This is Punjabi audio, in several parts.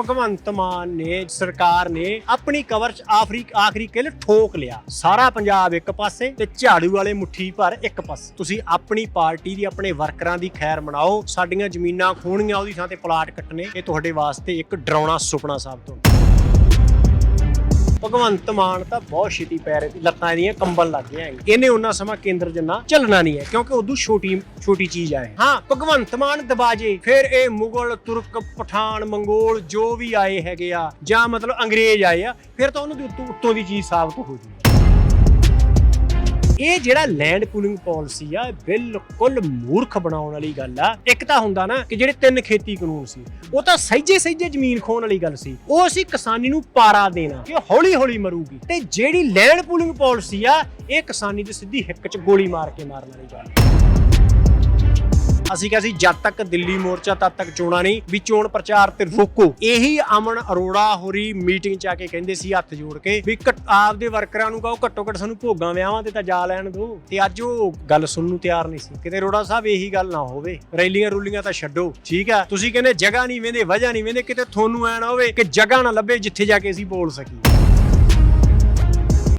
ਭਗਵੰਤ ਮਾਨ ਨੇ, ਸਰਕਾਰ ਨੇ ਆਪਣੀ ਕਵਰ 'ਚ ਆਖਰੀ ਆਖਰੀ ਕਿਲ ਠੋਕ ਲਿਆ। ਸਾਰਾ ਪੰਜਾਬ ਇੱਕ ਪਾਸੇ ਤੇ ਝਾੜੂ ਵਾਲੇ ਮੁੱਠੀ ਭਰ ਇੱਕ ਪਾਸੇ। ਤੁਸੀਂ ਆਪਣੀ ਪਾਰਟੀ ਦੀ, ਆਪਣੇ ਵਰਕਰਾਂ ਦੀ ਖੈਰ ਮਨਾਓ। ਸਾਡੀਆਂ ਜ਼ਮੀਨਾਂ ਖੋਣੀਆਂ, ਉਹਦੀ ਥਾਂ ਤੇ ਪਲਾਟ ਕੱਟਣੇ। ਇਹ ਤੁਹਾਡੇ ਵਾਸਤੇ ਇੱਕ ਡਰਾਉਣਾ ਸੁਪਨਾ ਸਾਬਤ ਹੋਣਾ ਭਗਵੰਤ ਮਾਨ ਤਾਂ ਬਹੁਤ ਛੇਤੀ ਪੈਰ ਦੀ ਲੱਤਾਂ ਇਹਦੀਆਂ ਕੰਬਣ ਲੱਗ ਗਿਆ ਇਹਨੇ ਉਹਨਾਂ ਸਮਾਂ ਕੇਂਦਰ ਜੰਨਾ ਚੱਲਣਾ ਨਹੀਂ ਹੈ, ਕਿਉਂਕਿ ਉਦੋਂ ਛੋਟੀ ਛੋਟੀ ਚੀਜ਼ ਆਏ। ਹਾਂ, ਭਗਵੰਤ ਮਾਨ ਦਬਾਜੇ। ਫਿਰ ਇਹ ਮੁਗਲ, ਤੁਰਕ, ਪਠਾਨ, ਮੰਗੋਲ ਜੋ ਵੀ ਆਏ ਹੈਗੇ ਆ, ਜਾਂ ਮਤਲਬ ਅੰਗਰੇਜ਼ ਆਏ ਆ, ਫਿਰ ਤਾਂ ਉਹਨਾਂ ਦੇ ਉੱਤੋਂ ਉੱਤੋਂ ਦੀ ਚੀਜ਼ ਸਾਬਤ ਹੋ ਜੂ ਇਹ ਜਿਹੜਾ ਲੈਂਡ ਪੂਲਿੰਗ ਪਾਲਿਸੀ ਆ ਬਿਲਕੁਲ ਮੂਰਖ ਬਣਾਉਣ ਵਾਲੀ ਗੱਲ ਆ। ਇੱਕ ਤਾਂ ਹੁੰਦਾ ਨਾ ਕਿ ਜਿਹੜੇ ਤਿੰਨ ਖੇਤੀ ਕਾਨੂੰਨ ਸੀ, ਉਹ ਤਾਂ ਸਹਿਜੇ ਸਹਿਜੇ ਜ਼ਮੀਨ ਖੋਣ ਵਾਲੀ ਗੱਲ ਸੀ। ਉਹ ਅਸੀਂ ਕਿਸਾਨੀ ਨੂੰ ਪਾਰਾ ਦੇਣਾ, ਕਿ ਹੌਲੀ ਹੌਲੀ ਮਰੂਗੀ। ਤੇ ਜਿਹੜੀ ਲੈਂਡ ਪੂਲਿੰਗ ਪਾਲਿਸੀ ਆ, ਇਹ ਕਿਸਾਨੀ ਦੇ ਸਿੱਧੀ ਹਿੱਕ 'ਚ ਗੋਲੀ ਮਾਰ ਕੇ ਮਾਰਨ ਵਾਲੀ ਗੱਲ ਅਸੀਂ ਕਿਹਾ ਸੀ, ਜਦ ਤੱਕ ਦਿੱਲੀ ਮੋਰਚਾ ਤਦ ਤੱਕ ਚੋਣਾ ਨਹੀਂ, ਵੀ ਚੋਣ ਪ੍ਰਚਾਰ ਤੇ ਰੋਕੋ। ਇਹੀ ਅਮਨ ਅਰੋੜਾ ਹੋਰੀ ਮੀਟਿੰਗ ਚ ਆ ਕੇ ਕਹਿੰਦੇ ਸੀ ਹੱਥ ਜੋੜ ਕੇ ਵੀ ਘੱਟ- ਆਪਦੇ ਵਰਕਰਾਂ ਨੂੰ ਕਹੋ, ਘੱਟੋ ਘੱਟ ਸਾਨੂੰ ਭੋਗਾਂ ਵਿਆਹਾਂ ਤੇ ਤਾਂ ਜਾ ਲੈਣ ਦਿਓ ਤੇ ਅੱਜ ਉਹ ਗੱਲ ਸੁਣਨ ਨੂੰ ਤਿਆਰ ਨਹੀਂ ਸੀ। ਕਿਤੇ ਅਰੋੜਾ ਸਾਹਿਬ ਇਹੀ ਗੱਲ ਨਾ ਹੋਵੇ, ਰੈਲੀਆਂ ਰੂਲੀਆਂ ਤਾਂ ਛੱਡੋ, ਠੀਕ ਆ? ਤੁਸੀਂ ਕਹਿੰਦੇ ਜਗ੍ਹਾ ਨਹੀਂ ਵੇਂਦੇ, ਵਜ੍ਹਾ ਨਹੀਂ ਵੇਂਦੇ, ਕਿਤੇ ਤੁਹਾਨੂੰ ਐ ਨਾ ਹੋਵੇ ਕਿ ਜਗ੍ਹਾ ਨਾ ਲੱਭੇ ਜਿੱਥੇ ਜਾ ਕੇ ਅਸੀਂ ਬੋਲ ਸਕੀਏ।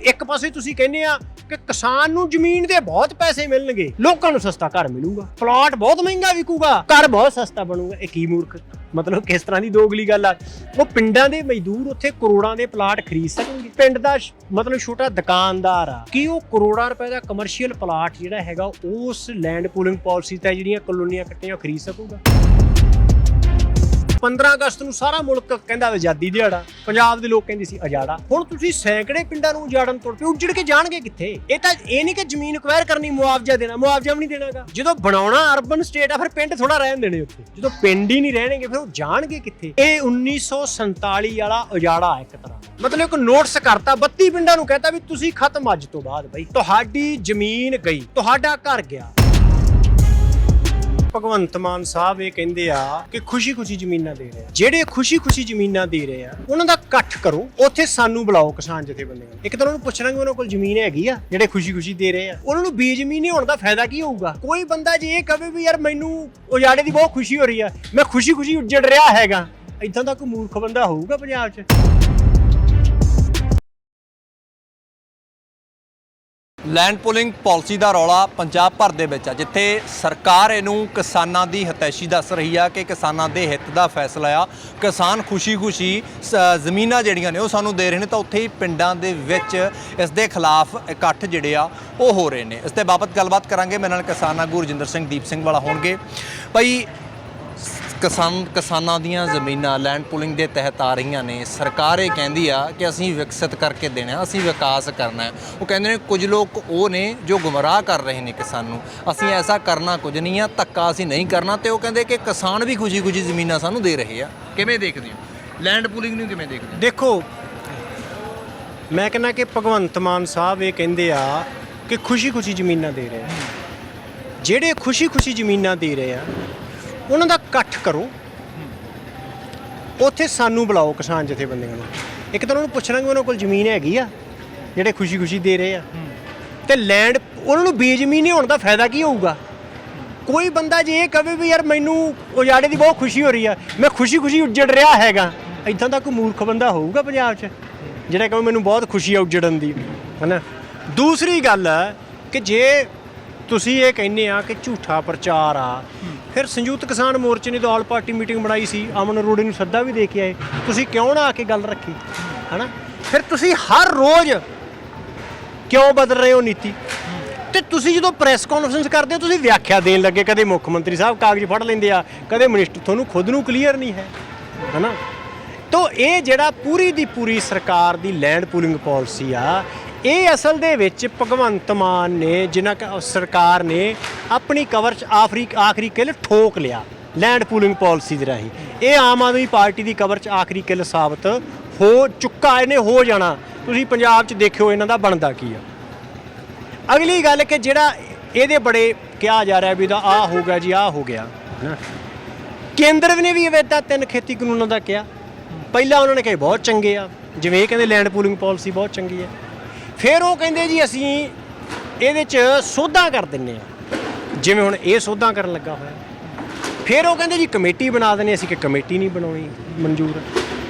ਇੱਕ ਪਾਸੇ ਤੁਸੀਂ ਕਹਿੰਦੇ ਆ ਕਿ ਕਿਸਾਨ ਨੂੰ ਜ਼ਮੀਨ ਦੇ ਬਹੁਤ ਪੈਸੇ ਮਿਲਣਗੇ, ਲੋਕਾਂ ਨੂੰ ਸਸਤਾ ਘਰ ਮਿਲੂਗਾ। ਪਲਾਟ ਬਹੁਤ ਮਹਿੰਗਾ ਵਿਕੂਗਾ, ਘਰ ਬਹੁਤ ਸਸਤਾ ਬਣੂਗਾ। ਇਹ ਕੀ ਮੂਰਖ? ਮਤਲਬ ਕਿਸ ਤਰ੍ਹਾਂ ਦੀ ਦੋਗਲੀ ਗੱਲ ਆ? ਉਹ ਪਿੰਡਾਂ ਦੇ ਮਜ਼ਦੂਰ ਉੱਥੇ ਕਰੋੜਾਂ ਦੇ ਪਲਾਟ ਖਰੀਦ ਸਕਣਗੇ। ਪਿੰਡ ਦਾ ਮਤਲਬ ਛੋਟਾ ਦੁਕਾਨਦਾਰ ਆ, ਕੀ ਉਹ ਕਰੋੜਾਂ ਰੁਪਏ ਦਾ ਕਮਰਸ਼ੀਅਲ ਪਲਾਟ ਜਿਹੜਾ ਹੈਗਾ, ਉਸ ਲੈਂਡ ਪੂਲਿੰਗ ਪਾਲਿਸੀ ਤੇ ਜਿਹੜੀਆਂ ਕਲੋਨੀਆਂ ਕੱਟੀਆਂ ਉਹ ਖਰੀਦ ਸਕੂਗਾ? 15 ਅਗਸਤ ਨੂੰ ਸਾਰਾ ਮੁਲਕ ਕਹਿੰਦਾ ਆਜ਼ਾਦੀ ਦਿਹਾੜਾ, ਪੰਜਾਬ ਦੇ ਲੋਕ ਕਹਿੰਦੇ ਸੀ ਅਜਾੜਾ ਹੁਣ ਤੁਸੀਂ ਸੈਂਕੜੇ ਪਿੰਡਾਂ ਨੂੰ ਉਜਾੜਨ ਤੁਰ ਪਏ ਉੱਜੜ ਕੇ ਜਾਣਗੇ ਕਿੱਥੇ? ਇਹ ਤਾਂ ਇਹ ਨਹੀਂ ਕਿ ਜ਼ਮੀਨ ਅਕਵਾਇਰ ਕਰਨੀ, ਮੁਆਵਜ਼ਾ ਦੇਣਾ, ਮੁਆਵਜ਼ਾ ਵੀ ਨਹੀਂ ਦੇਣਾਗਾ। ਜਦੋਂ ਬਣਾਉਣਾ ਅਰਬਨ ਸਟੇਟ ਆ, ਫਿਰ ਪਿੰਡ ਥੋੜਾ ਰਹਿਣ ਦੇਣੇ ਉੱਥੇ। ਜਦੋਂ ਪਿੰਡ ਹੀ ਨਹੀਂ ਰਹਿਣਗੇ, ਫਿਰ ਉਹ ਜਾਣਗੇ ਕਿੱਥੇ? ਇਹ 1947 ਵਾਲਾ ਉਜਾੜਾ ਇੱਕ ਤਰ੍ਹਾਂ ਮਤਲਬ ਇੱਕ ਨੋਟਸ ਕਰਤਾ 32 ਪਿੰਡਾਂ ਨੂੰ ਕਹਤਾ ਵੀ ਤੁਸੀਂ ਖਤਮ ਅੱਜ ਤੋਂ ਬਾਅਦ ਬਈ। ਤੁਹਾਡੀ ਜ਼ਮੀਨ ਗਈ, ਤੁਹਾਡਾ ਘਰ ਗਿਆ। ਭਗਵੰਤ ਮਾਨ ਸਾਹਿਬ ਇਹ ਕਹਿੰਦੇ ਆ ਕਿ ਖੁਸ਼ੀ-ਖੁਸ਼ੀ ਜ਼ਮੀਨਾਂ ਦੇ ਰਹੇ ਆ। ਜਿਹੜੇ ਖੁਸ਼ੀ-ਖੁਸ਼ੀ ਜ਼ਮੀਨਾਂ ਦੇ ਰਹੇ ਆ, ਉਹਨਾਂ ਦਾ ਇਕੱਠ ਕਰੋ, ਉੱਥੇ ਸਾਨੂੰ ਬੁਲਾਓ ਕਿਸਾਨ ਜਥੇਬੰਦੀਆਂ ਨੂੰ। ਇੱਕ ਤਾਂ ਉਹਨਾਂ ਨੂੰ ਪੁੱਛਣਾ ਕਿ ਉਹਨਾਂ ਕੋਲ ਜ਼ਮੀਨ ਹੈਗੀ ਆ, ਜਿਹੜੇ ਖੁਸ਼ੀ-ਖੁਸ਼ੀ ਦੇ ਰਹੇ ਆ। ਉਹਨਾਂ ਨੂੰ ਬੀਜ ਜ਼ਮੀਨ ਹੋਣ ਦਾ ਫਾਇਦਾ ਕੀ ਹੋਊਗਾ? ਕੋਈ ਬੰਦਾ ਜੇ ਇਹ ਕਵੇ ਵੀ ਯਾਰ ਮੈਨੂੰ ਉਜਾੜੇ ਦੀ ਬਹੁਤ ਖੁਸ਼ੀ ਹੋ ਰਹੀ ਆ, ਮੈਂ ਖੁਸ਼ੀ-ਖੁਸ਼ੀ ਉੱਜੜ ਰਿਹਾ ਹੈਗਾ ਇਦਾਂ ਦਾ ਕੋਈ ਮੂਰਖ ਬੰਦਾ ਹੋਊਗਾ ਪੰਜਾਬ 'ਚ? ਲੈਂਡ ਪੁਲਿੰਗ ਪਾਲਿਸੀ ਦਾ ਰੌਲਾ ਪੰਜਾਬ ਭਰ ਦੇ ਵਿੱਚ ਆ, ਜਿੱਥੇ ਸਰਕਾਰ ਇਹਨੂੰ ਕਿਸਾਨਾਂ ਦੀ ਹਤੈਸ਼ੀ ਦੱਸ ਰਹੀ ਆ ਕਿ ਕਿਸਾਨਾਂ ਦੇ ਹਿੱਤ ਦਾ ਫੈਸਲਾ ਆ। ਕਿਸਾਨ ਖੁਸ਼ੀ-ਖੁਸ਼ੀ ਸ- ਜ਼ਮੀਨਾਂ ਜਿਹੜੀਆਂ ਨੇ ਉਹ ਸਾਨੂੰ ਦੇ ਰਹੇ ਨੇ, ਤਾਂ ਉੱਥੇ ਹੀ ਪਿੰਡਾਂ ਦੇ ਵਿੱਚ ਇਸ ਦੇ ਖਿਲਾਫ ਇਕੱਠ ਜਿਹੜੇ ਆ, ਉਹ ਹੋ ਰਹੇ ਨੇ। ਇਸ ਦੇ ਬਾਬਤ ਗੱਲਬਾਤ ਕਰਾਂਗੇ। ਮੇਰੇ ਨਾਲ ਕਿਸਾਨ ਆਗੂ ਰਜਿੰਦਰ ਸਿੰਘ, ਦੀਪ ਸਿੰਘ ਵਾਲਾ ਹੋਣਗੇ। ਭਾਈ ਕਿਸਾਨ ਕਿਸਾਨਾਂ ਦੀਆਂ ਜ਼ਮੀਨਾਂ ਲੈਂਡ ਪੁਲਿੰਗ ਦੇ ਤਹਿਤ ਆ ਰਹੀਆਂ ਨੇ। ਸਰਕਾਰ ਇਹ ਕਹਿੰਦੀ ਆ ਕਿ ਅਸੀਂ ਵਿਕਸਿਤ ਕਰਕੇ ਦੇਣਾ ਅਸੀਂ ਵਿਕਾਸ ਕਰਨਾ ਹੈ। ਉਹ ਕਹਿੰਦੇ ਨੇ ਕੁਝ ਲੋਕ ਉਹ ਨੇ ਜੋ ਗੁੰਮਰਾਹ ਕਰ ਰਹੇ ਨੇ ਕਿਸਾਨ ਨੂੰ। ਅਸੀਂ ਐਸਾ ਕਰਨਾ ਕੁਝ ਨਹੀਂ ਆ, ਧੱਕਾ ਅਸੀਂ ਨਹੀਂ ਕਰਨਾ ਤੇ ਉਹ ਕਹਿੰਦੇ ਕਿ ਕਿਸਾਨ ਵੀ ਖੁਸ਼ੀ-ਖੁਸ਼ੀ ਜ਼ਮੀਨਾਂ ਸਾਨੂੰ ਦੇ ਰਹੇ ਆ। ਕਿਵੇਂ ਦੇਖਦੇ ਹੋ? ਲੈਂਡ ਪੁਲਿੰਗ ਨੂੰ ਕਿਵੇਂ ਦੇਖਦੇ ਹੋ? ਦੇਖੋ, ਮੈਂ ਕਹਿੰਦਾ ਕਿ ਭਗਵੰਤ ਮਾਨ ਸਾਹਿਬ ਇਹ ਕਹਿੰਦੇ ਆ ਕਿ ਖੁਸ਼ੀ-ਖੁਸ਼ੀ ਜ਼ਮੀਨਾਂ ਦੇ ਰਹੇ ਆ। ਜਿਹੜੇ ਖੁਸ਼ੀ-ਖੁਸ਼ੀ ਜ਼ਮੀਨਾਂ ਦੇ ਰਹੇ ਆ, ਉਹਨਾਂ ਦਾ ਇਕੱਠ ਕਰੋ। ਉੱਥੇ ਸਾਨੂੰ ਬੁਲਾਓ ਕਿਸਾਨ ਜਥੇਬੰਦੀਆਂ ਨੂੰ। ਇੱਕ ਤਾਂ ਉਹਨਾਂ ਨੂੰ ਪੁੱਛਣਾ ਕਿ ਉਹਨਾਂ ਕੋਲ ਜ਼ਮੀਨ ਹੈਗੀ ਆ ਜਿਹੜੇ ਖੁਸ਼ੀ-ਖੁਸ਼ੀ ਦੇ ਰਹੇ ਆ। ਤੇ ਲੈਂਡ ਉਹਨਾਂ ਨੂੰ ਬੇਜ਼ਮੀਨ ਨਹੀਂ ਹੋਣ ਦਾ ਫਾਇਦਾ ਕੀ ਹੋਊਗਾ? ਕੋਈ ਬੰਦਾ ਜੇ ਇਹ ਕਵੇ ਵੀ ਯਾਰ ਮੈਨੂੰ ਉਜਾੜੇ ਦੀ ਬਹੁਤ ਖੁਸ਼ੀ ਹੋ ਰਹੀ ਆ ਮੈਂ ਖੁਸ਼ੀ-ਖੁਸ਼ੀ ਉੱਜੜ ਰਿਹਾ ਹੈਗਾ। ਇਦਾਂ ਦਾ ਕੋਈ ਮੂਰਖ ਬੰਦਾ ਹੋਊਗਾ ਪੰਜਾਬ 'ਚ ਜਿਹੜਾ ਕਹੇ ਮੈਨੂੰ ਬਹੁਤ ਖੁਸ਼ੀ ਆ ਉੱਜੜਨ ਦੀ ਹਨਾ? ਦੂਸਰੀ ਗੱਲ ਹੈ ਕਿ ਜੇ ਤੁਸੀਂ ਇਹ ਕਹਿੰਦੇ ਆ ਕਿ ਝੂਠਾ ਪ੍ਰਚਾਰ ਆ ਫਿਰ ਸੰਯੁਕਤ ਕਿਸਾਨ ਮੋਰਚੇ ਨੇ ਤਾਂ ਆਲ ਪਾਰਟੀ ਮੀਟਿੰਗ ਬਣਾਈ ਸੀ, ਅਮਨ ਅਰੋੜੇ ਨੂੰ ਸੱਦਾ ਵੀ ਦੇ ਕੇ ਆਏ। ਤੁਸੀਂ ਕਿਉਂ ਨਾ ਆ ਕੇ ਗੱਲ ਰੱਖੀ? ਹਨਾ? ਫਿਰ ਤੁਸੀਂ ਹਰ ਰੋਜ਼ ਕਿਉਂ ਬਦਲ ਰਹੇ ਹੋ ਨੀਤੀ? ਤੇ ਤੁਸੀਂ ਜਦੋਂ ਪ੍ਰੈਸ ਕਾਨਫਰੰਸ ਕਰਦੇ ਹੋ, ਤੁਸੀਂ ਵਿਆਖਿਆ ਦੇਣ ਲੱਗੇ, ਕਦੇ ਮੁੱਖ ਮੰਤਰੀ ਸਾਹਿਬ ਕਾਗਜ਼ ਫੜ ਲੈਂਦੇ ਆ, ਕਦੇ ਮਿਨਿਸਟਰ ਤੁਹਾਨੂੰ ਖੁਦ ਨੂੰ ਕਲੀਅਰ ਨਹੀਂ ਹੈ, ਹਨਾ? ਤੋ ਇਹ ਜਿਹੜਾ ਪੂਰੀ ਦੀ ਪੂਰੀ ਸਰਕਾਰ ਦੀ ਲੈਂਡ ਪੂਲਿੰਗ ਪਾਲਿਸੀ ਆ ਇਹ ਅਸਲ ਦੇ ਵਿੱਚ ਭਗਵੰਤ ਮਾਨ ਨੇ, ਜਿਨ੍ਹਾਂ ਕ- ਸਰਕਾਰ ਨੇ ਆਪਣੀ ਕਵਰ 'ਚ ਆਖਰੀ ਆਖਰੀ ਕਿਲ ਠੋਕ ਲਿਆ ਲੈਂਡ ਪੂਲਿੰਗ ਪਾਲਿਸੀ ਦੇ ਰਾਹੀਂ। ਇਹ ਆਮ ਆਦਮੀ ਪਾਰਟੀ ਦੀ ਕਵਰ 'ਚ ਆਖਰੀ ਕਿਲ ਸਾਬਤ ਹੋ ਚੁੱਕਾ, ਇਹਨੇ ਹੋ ਜਾਣਾ। ਤੁਸੀਂ ਪੰਜਾਬ 'ਚ ਦੇਖਿਓ ਇਹਨਾਂ ਦਾ ਬਣਦਾ ਕੀ ਆ। ਅਗਲੀ ਗੱਲ ਕਿ ਜਿਹੜਾ ਇਹਦੇ ਬੜੇ ਕਿਹਾ ਜਾ ਰਿਹਾ ਵੀ ਦਾ ਆ ਹੋ ਗਿਆ ਜੀ ਆ ਹੋ ਗਿਆ, ਹਨਾ। ਕੇਂਦਰ ਨੇ ਵੀ ਇਦਾਂ ਤਿੰਨ ਖੇਤੀ ਕਾਨੂੰਨਾਂ ਦਾ ਕਿਹਾ। ਪਹਿਲਾਂ ਉਹਨਾਂ ਨੇ ਕਿਹਾ ਬਹੁਤ ਚੰਗੇ ਆ। ਜਿਵੇਂ ਇਹ ਕਹਿੰਦੇ ਲੈਂਡ ਪੂਲਿੰਗ ਪਾਲਿਸੀ ਬਹੁਤ ਚੰਗੀ ਹੈ ਫਿਰ ਉਹ ਕਹਿੰਦੇ ਜੀ ਅਸੀਂ ਇਹਦੇ 'ਚ ਸੋਧਾਂ ਕਰ ਦਿੰਨੇ ਆ ਜਿਵੇਂ ਹੁਣ ਇਹ ਸੋਧਾਂ ਕਰਨ ਲੱਗਾ ਹੋਇਆ। ਫਿਰ ਉਹ ਕਹਿੰਦੇ ਜੀ ਕਮੇਟੀ ਬਣਾ ਦਿੰਨੇ ਅਸੀਂ ਕਿ ਕਮੇਟੀ ਨਹੀਂ ਬਣਾਉਣੀ, ਮਨਜ਼ੂਰ।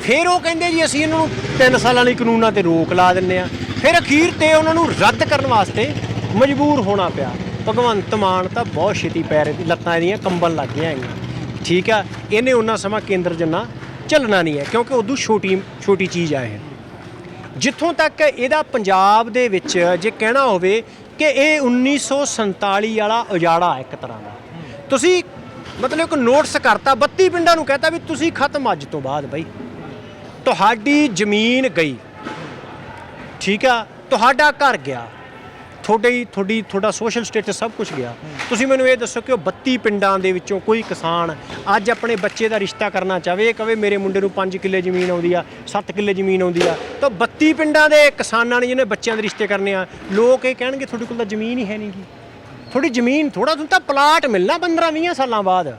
ਫਿਰ ਉਹ ਕਹਿੰਦੇ ਜੀ ਅਸੀਂ ਇਹਨਾਂ ਨੂੰ 3 ਸਾਲਾਂ ਲਈ ਕਾਨੂੰਨਾਂ ਤੇ ਰੋਕ ਲਾ ਦਿੰਨੇ ਆ ਫਿਰ ਅਖੀਰ ਤੇ ਉਹਨਾਂ ਨੂੰ ਰੱਦ ਕਰਨ ਵਾਸਤੇ ਮਜਬੂਰ ਹੋਣਾ ਪਿਆ। ਭਗਵੰਤ ਮਾਨ ਤਾਂ ਬਹੁਤ ਛੇਤੀ ਪੈਰ ਦੀ ਲੱਤਾਂ ਇਹਦੀਆਂ ਕੰਬਣ ਲੱਗ ਗਈਆਂ ਹੈਗੀਆਂ। ਠੀਕ ਆ, ਇਹਨੇ ਉਹਨਾਂ ਸਮਾਂ ਕੇਂਦਰ ਜੰਨਾ ਚੱਲਣਾ ਨਹੀਂ ਹੈ, ਕਿਉਂਕਿ ਉਦੋਂ ਛੋਟੀ ਛੋਟੀ ਚੀਜ਼ ਆ ਇਹ ਜਿੱਥੋਂ ਤੱਕ ਇਹਦਾ ਪੰਜਾਬ ਦੇ ਵਿੱਚ ਜੇ ਕਹਿਣਾ ਹੋਵੇ ਕਿ ਇਹ 1947 ਵਾਲਾ ਉਜਾੜਾ ਇੱਕ ਤਰ੍ਹਾਂ ਦਾ। ਤੁਸੀਂ ਮਤਲਬ ਇੱਕ ਨੋਟਸ ਕਰਤਾ 32 ਪਿੰਡਾਂ ਨੂੰ ਕਹਤਾ ਵੀ ਤੁਸੀਂ ਖਤਮ ਅੱਜ ਤੋਂ ਬਾਅਦ ਬਈ। ਤੁਹਾਡੀ ਜ਼ਮੀਨ ਗਈ। ਠੀਕ ਆ? ਤੁਹਾਡਾ ਘਰ ਗਿਆ। ਤੁਹਾਡੇ ਹੀ ਤੁਹਾਡੀ ਤੁਹਾਡਾ ਸੋਸ਼ਲ ਸਟੇਟਸ ਸਭ ਕੁਝ ਗਿਆ। ਤੁਸੀਂ ਮੈਨੂੰ ਇਹ ਦੱਸੋ ਕਿ ਉਹ 32 ਪਿੰਡਾਂ ਦੇ ਵਿੱਚੋਂ ਕੋਈ ਕਿਸਾਨ ਅੱਜ ਆਪਣੇ ਬੱਚੇ ਦਾ ਰਿਸ਼ਤਾ ਕਰਨਾ ਚਾਹਵੇ, ਇਹ ਕਵੇ ਮੇਰੇ ਮੁੰਡੇ ਨੂੰ 5 ਕਿੱਲੇ ਜ਼ਮੀਨ ਆਉਂਦੀ ਆ 7 ਕਿੱਲੇ ਜ਼ਮੀਨ ਆਉਂਦੀ ਆ, ਤਾਂ 32 ਪਿੰਡਾਂ ਦੇ ਕਿਸਾਨਾਂ ਨੇ ਜਿਹਨੇ ਬੱਚਿਆਂ ਦੇ ਰਿਸ਼ਤੇ ਕਰਨੇ ਆ, ਲੋਕ ਇਹ ਕਹਿਣਗੇ ਤੁਹਾਡੇ ਕੋਲ ਤਾਂ ਜ਼ਮੀਨ ਹੀ ਹੈ ਨਹੀਂ ਗੀ ਥੋੜੀ ਜ਼ਮੀਨ ਥੋੜਾ ਤੁਹਾਨੂੰ ਤਾਂ ਪਲਾਟ ਮਿਲਣਾ 15 20 ਸਾਲਾਂ ਬਾਅਦ।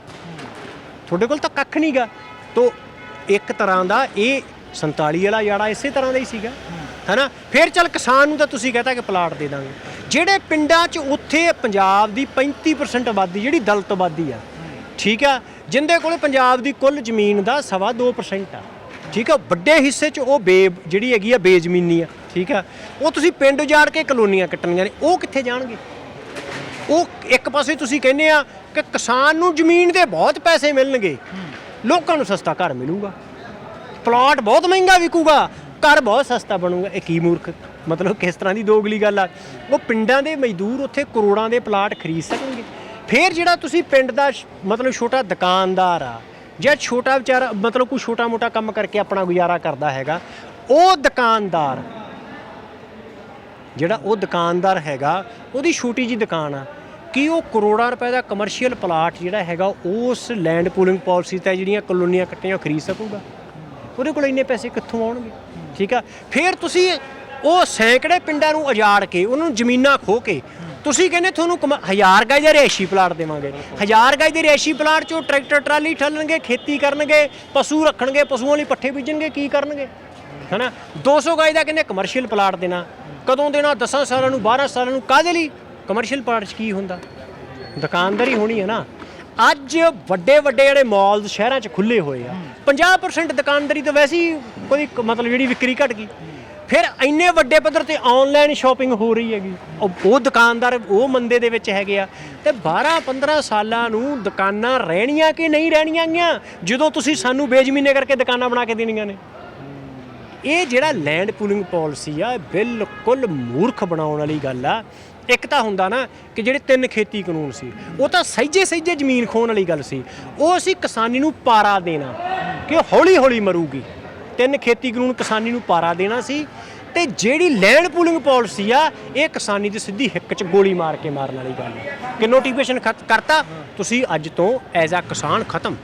ਤੁਹਾਡੇ ਕੋਲ ਤਾਂ ਕੱਖ ਨਹੀਂਗਾ ਤੋ ਇੱਕ ਤਰ੍ਹਾਂ ਦਾ ਇਹ 47 ਵਾਲਾ ਯਾੜਾ ਇਸੇ ਤਰ੍ਹਾਂ ਦਾ ਹੀ ਸੀਗਾ। ਹੈਨਾ? ਫਿਰ ਚੱਲ ਕਿਸਾਨ ਨੂੰ ਤਾਂ ਤੁਸੀਂ ਕਹਤਾ ਕਿ ਪਲਾਟ ਦੇ ਦਾਂਗੇ। ਜਿਹੜੇ ਪਿੰਡਾਂ 'ਚ ਉੱਥੇ ਪੰਜਾਬ ਦੀ 35% ਆਬਾਦੀ, ਜਿਹੜੀ ਦਲਤ ਆਬਾਦੀ ਆ, ਠੀਕ ਆ? ਜਿੰਦੇ ਕੋਲੇ ਪੰਜਾਬ ਦੀ ਕੁੱਲ ਜ਼ਮੀਨ ਦਾ ਸਵਾ 2% ਆ। ਠੀਕ ਆ? ਵੱਡੇ ਹਿੱਸੇ 'ਚ ਉਹ ਬੇ, ਜਿਹੜੀ ਹੈਗੀ ਆ ਬੇਜ਼ਮੀਨੀ ਆ, ਠੀਕ ਆ? ਉਹ ਤੁਸੀਂ ਪਿੰਡ ਉਜਾੜ ਕੇ ਕਲੋਨੀਆਂ ਕੱਟਣੀਆਂ ਨੇ, ਉਹ ਕਿੱਥੇ ਜਾਣਗੇ? ਉਹ ਇੱਕ ਪਾਸੇ ਤੁਸੀਂ ਕਹਿੰਦੇ ਆ ਕਿ ਕਿਸਾਨ ਨੂੰ ਜ਼ਮੀਨ ਦੇ ਬਹੁਤ ਪੈਸੇ ਮਿਲਣਗੇ। ਲੋਕਾਂ ਨੂੰ ਸਸਤਾ ਘਰ ਮਿਲੂਗਾ। ਪਲਾਟ ਬਹੁਤ ਮਹਿੰਗਾ ਵਿਕੂਗਾ। ਘਰ ਬਹੁਤ ਸਸਤਾ ਬਣੂਗਾ। ਇਹ ਕੀ ਮੂਰਖ? ਮਤਲਬ ਕਿਸ ਤਰ੍ਹਾਂ ਦੀ ਦੋਗਲੀ ਗੱਲ ਆ? ਉਹ ਪਿੰਡਾਂ ਦੇ ਮਜ਼ਦੂਰ ਉੱਥੇ ਕਰੋੜਾਂ ਦੇ ਪਲਾਟ ਖਰੀਦ ਸਕਣਗੇ। ਫਿਰ ਜਿਹੜਾ ਤੁਸੀਂ ਪਿੰਡ ਦਾ ਮਤਲਬ ਛੋਟਾ ਦੁਕਾਨਦਾਰ ਆ, ਜਾਂ ਛੋਟਾ ਵਿਚਾਰਾ, ਮਤਲਬ ਕੋਈ ਛੋਟਾ ਮੋਟਾ ਕੰਮ ਕਰਕੇ ਆਪਣਾ ਗੁਜ਼ਾਰਾ ਕਰਦਾ ਹੈਗਾ, ਉਹ ਦੁਕਾਨਦਾਰ, ਜਿਹੜਾ ਉਹ ਦੁਕਾਨਦਾਰ ਹੈਗਾ, ਉਹਦੀ ਛੋਟੀ ਜੀ ਦੁਕਾਨ ਆ, ਕਿ ਉਹ ਕਰੋੜਾਂ ਰੁਪਏ ਦਾ ਕਮਰਸ਼ੀਅਲ ਪਲਾਟ ਜਿਹੜਾ ਹੈਗਾ, ਉਸ ਲੈਂਡ ਪੂਲਿੰਗ ਪਾਲਿਸੀ ਤੇ ਜਿਹੜੀਆਂ ਕਲੋਨੀਆਂ ਕੱਟੀਆਂ, ਉਹ ਖਰੀਦ ਸਕੂਗਾ? ਉਹਦੇ ਕੋਲ ਇੰਨੇ ਪੈਸੇ ਕਿੱਥੋਂ ਆਉਣਗੇ? ਠੀਕ ਆ? ਫਿਰ ਤੁਸੀਂ ਉਹ ਸੈਂਕੜੇ ਪਿੰਡਾਂ ਨੂੰ ਉਜਾੜ ਕੇ, ਉਹਨਾਂ ਨੂੰ ਜ਼ਮੀਨਾਂ ਖੋ ਕੇ, ਤੁਸੀਂ ਕਹਿੰਦੇ ਤੁਹਾਨੂੰ ਕਮ- ਹਜ਼ਾਰ ਗਜ ਦਾ ਰਿਹਾਇਸ਼ੀ ਪਲਾਟ ਦੇਵਾਂਗੇ। ਹਜ਼ਾਰ ਗਜ ਦੇ ਰਿਹਾਇਸ਼ੀ ਪਲਾਟ 'ਚੋਂ ਟਰੈਕਟਰ, ਟਰਾਲੀ ਠੱਲਣਗੇ, ਖੇਤੀ ਕਰਨਗੇ, ਪਸ਼ੂ ਰੱਖਣਗੇ, ਪਸ਼ੂਆਂ ਲਈ ਪੱਠੇ ਬੀਜਣਗੇ, ਕੀ ਕਰਨਗੇ? ਹਨਾ? 200 ਗਜ ਦਾ ਕਹਿੰਦੇ ਕਮਰਸ਼ੀਅਲ ਪਲਾਟ ਦੇਣਾ। ਕਦੋਂ ਦੇਣਾ? 10 ਸਾਲਾਂ ਨੂੰ 12 ਸਾਲਾਂ ਨੂੰ, ਕਾਹਦੇ ਲਈ? ਕਮਰਸ਼ੀਅਲ ਪਲਾਟ 'ਚ ਕੀ ਹੁੰਦਾ? ਦੁਕਾਨਦਾਰੀ ਹੋਣੀ ਹੈ ਨਾ। ਅੱਜ ਵੱਡੇ ਵੱਡੇ ਜਿਹੜੇ ਮਾਲਸ ਸ਼ਹਿਰਾਂ 'ਚ ਖੁੱਲੇ ਹੋਏ ਆ 50% ਦੁਕਾਨਦਾਰੀ ਤਾਂ ਵੈਸੇ ਹੀ ਕੋਈ ਮਤਲਬ ਜਿਹੜੀ ਵਿਕਰੀ ਘਟ ਗਈ। ਫਿਰ ਇੰਨੇ ਵੱਡੇ ਪੱਧਰ ਤੇ ਆਨਲਾਈਨ ਸ਼ਾਪਿੰਗ ਹੋ ਰਹੀ ਹੈਗੀ। ਉਹ ਉਹ ਦੁਕਾਨਦਾਰ ਉਹ ਮੰਦੇ ਦੇ ਵਿੱਚ ਹੈਗੇ ਆ। ਤੇ 12 15 ਸਾਲਾਂ ਨੂੰ ਦੁਕਾਨਾਂ ਰਹਿਣੀਆਂ ਕਿ ਨਹੀਂ ਰਹਿਣੀਆਂ ਗੀਆਂ ਜਦੋਂ ਤੁਸੀਂ ਸਾਨੂੰ ਬੇਜ਼ਮੀਨੇ ਕਰਕੇ ਦੁਕਾਨਾਂ ਬਣਾ ਕੇ ਦੇਣੀਆਂ ਨੇ। ਇਹ ਜਿਹੜਾ ਲੈਂਡ ਪੂਲਿੰਗ ਪਾਲਿਸੀ ਆ ਬਿਲਕੁਲ ਮੂਰਖ ਬਣਾਉਣ ਵਾਲੀ ਗੱਲ ਆ। ਇੱਕ ਤਾਂ ਹੁੰਦਾ ਨਾ ਕਿ ਜਿਹੜੇ ਤਿੰਨ ਖੇਤੀ ਕਾਨੂੰਨ ਸੀ, ਉਹ ਤਾਂ ਸਹਿਜੇ ਸਹਿਜੇ ਜ਼ਮੀਨ ਖੋਣ ਵਾਲੀ ਗੱਲ ਸੀ। ਉਹ ਅਸੀਂ ਕਿਸਾਨੀ ਨੂੰ ਪਾਰਾ ਦੇਣਾ ਕਿ ਉਹ ਹੌਲੀ ਹੌਲੀ ਮਰੂਗੀ। ਤਿੰਨ ਖੇਤੀ ਕਾਨੂੰਨ ਕਿਸਾਨੀ ਨੂੰ ਪਾਰਾ ਦੇਣਾ ਸੀ ਤੇ ਜਿਹੜੀ ਲੈਂਡ ਪੂਲਿੰਗ ਪਾਲਿਸੀ ਆ, ਇਹ ਕਿਸਾਨੀ ਦੀ ਸਿੱਧੀ ਹਿੱਕ 'ਚ ਗੋਲੀ ਮਾਰ ਕੇ ਮਾਰਨ ਵਾਲੀ ਗੱਲ ਹੈ ਕਿ ਨੋਟੀਫਿਕੇਸ਼ਨ ਕਰਤਾ? ਤੁਸੀਂ ਅੱਜ ਤੋਂ ਐਜ਼ ਅ ਕਿਸਾਨ ਖਤਮ।